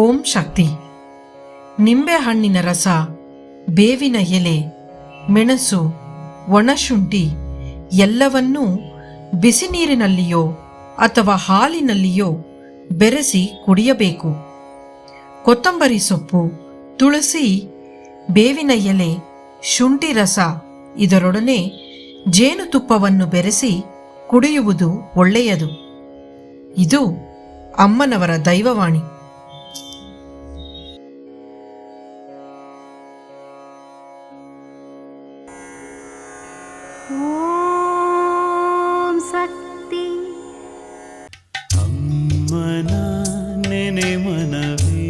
ಓಂ ಶಕ್ತಿ ನಿಂಬೆಹಣ್ಣಿನ ರಸ ಬೇವಿನ ಎಲೆ ಮೆಣಸು ಒಣಶುಂಠಿ ಎಲ್ಲವನ್ನೂ ಬಿಸಿ ನೀರಿನಲ್ಲಿಯೋ ಅಥವಾ ಹಾಲಿನಲ್ಲಿಯೋ ಬೆರೆಸಿ ಕುಡಿಯಬೇಕು ಕೊತ್ತಂಬರಿ ಸೊಪ್ಪು ತುಳಸಿ ಬೇವಿನ ಎಲೆ ಶುಂಠಿ ರಸ ಇದರೊಡನೆ ಜೇನುತುಪ್ಪವನ್ನು ಬೆರೆಸಿ ಕುಡಿಯುವುದು ಒಳ್ಳೆಯದು ಇದು ಅಮ್ಮನವರ ದೈವವಾಣಿ ఓం శక్తి అమ్మన నెనే మనవే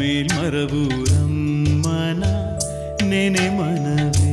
మేల్మరవు రమ్మన నెనే మనవే